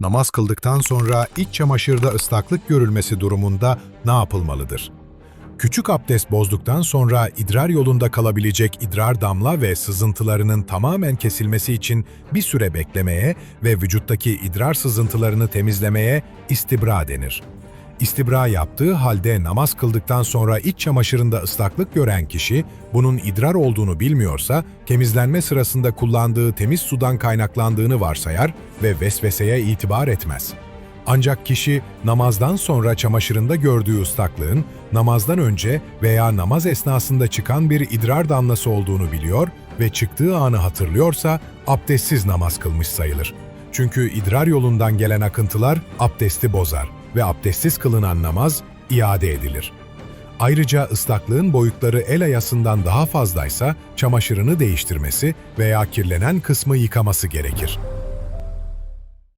Namaz kıldıktan sonra iç çamaşırda ıslaklık görülmesi durumunda ne yapılmalıdır? Küçük abdest bozduktan sonra idrar yolunda kalabilecek idrar damla ve sızıntılarının tamamen kesilmesi için bir süre beklemeye ve vücuttaki idrar sızıntılarını temizlemeye istibra denir. İstibra yaptığı halde namaz kıldıktan sonra iç çamaşırında ıslaklık gören kişi, bunun idrar olduğunu bilmiyorsa, temizlenme sırasında kullandığı temiz sudan kaynaklandığını varsayar ve vesveseye itibar etmez. Ancak kişi namazdan sonra çamaşırında gördüğü ıslaklığın namazdan önce veya namaz esnasında çıkan bir idrar damlası olduğunu biliyor ve çıktığı anı hatırlıyorsa abdestsiz namaz kılmış sayılır. Çünkü idrar yolundan gelen akıntılar abdesti bozar ve abdestsiz kılınan namaz iade edilir. Ayrıca ıslaklığın boyutları el ayasından daha fazlaysa çamaşırını değiştirmesi veya kirlenen kısmı yıkaması gerekir.